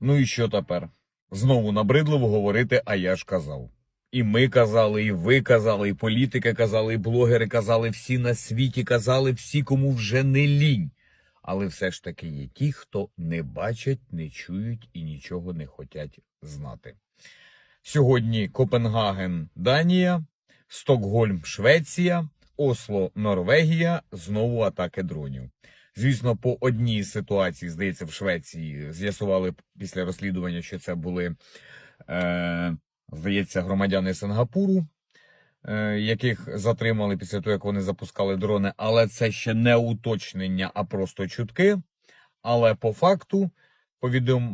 Ну і що тепер? Знову набридливо говорити, а я ж казав. І ми казали, і ви казали, і політики казали, і блогери казали, всі на світі казали, всі, кому вже не лінь. Але все ж таки є ті, хто не бачать, не чують і нічого не хочуть знати. Сьогодні Копенгаген, Данія, Стокгольм, Швеція, Осло, Норвегія, знову атаки дронів. Звісно, по одній ситуації, здається, в Швеції з'ясували після розслідування, що це були, е, здається, громадяни Сингапуру, е, яких затримали після того, як вони запускали дрони. Але це ще не уточнення, а просто чутки. Але по факту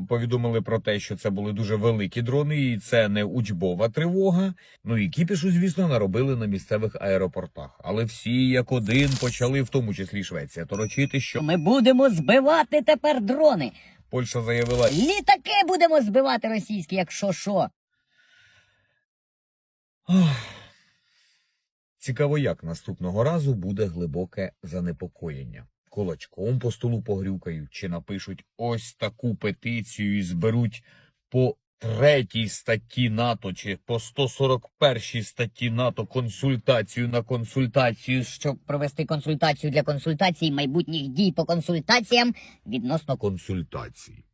повідомили про те, що це були дуже великі дрони, і це не учбова тривога. Ну і кіпішу, звісно, наробили на місцевих аеропортах. Але всі як один почали, в тому числі Швеція, торочити, що Ми будемо збивати тепер дрони. Польща заявила, Літаки будемо збивати російські, якщо що. Ах. Цікаво, як наступного разу буде глибоке занепокоєння. Кулачком по столу погрюкають чи напишуть ось таку петицію і зберуть по третій статті НАТО чи по 141 статті НАТО консультацію на консультацію. Щоб провести консультацію для консультацій майбутніх дій по консультаціям відносно Консультації.